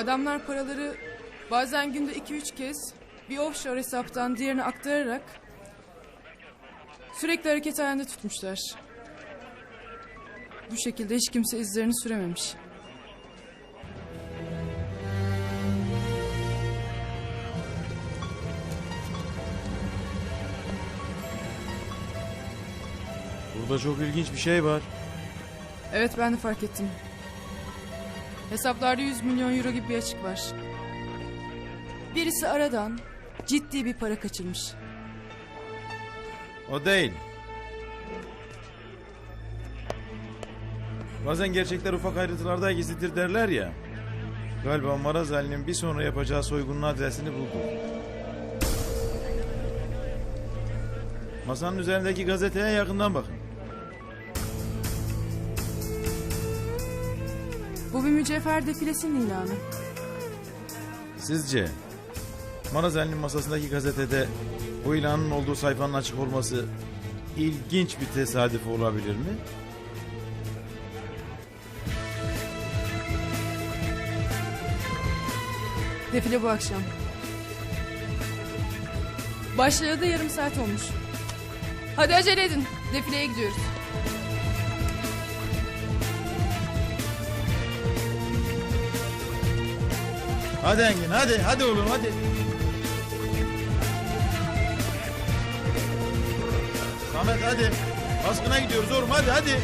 Adamlar paraları bazen günde 2-3 kez bir offshore hesaptan diğerine aktararak sürekli hareket halinde tutmuşlar. Bu şekilde hiç kimse izlerini sürememiş. Burada çok ilginç bir şey var. Evet ben de fark ettim. Hesaplarda 100 milyon euro gibi bir açık var. Birisi aradan ciddi bir para kaçırmış. O değil. Bazen gerçekler ufak ayrıntılarda gizlidir derler ya. Galiba Maraz Ali'nin bir sonra yapacağı soygunun adresini buldu. Masanın üzerindeki gazeteye yakından bakın. Bu bir mücevher defilesinin ilanı. Sizce Maraz Ali'nin masasındaki gazetede bu ilanın olduğu sayfanın açık olması ilginç bir tesadüf olabilir mi? Defile bu akşam. Başlayalı da yarım saat olmuş. Hadi acele edin. Defileye gidiyoruz. Hadi Engin hadi hadi oğlum hadi. Samet hadi. Baskına gidiyoruz oğlum hadi hadi.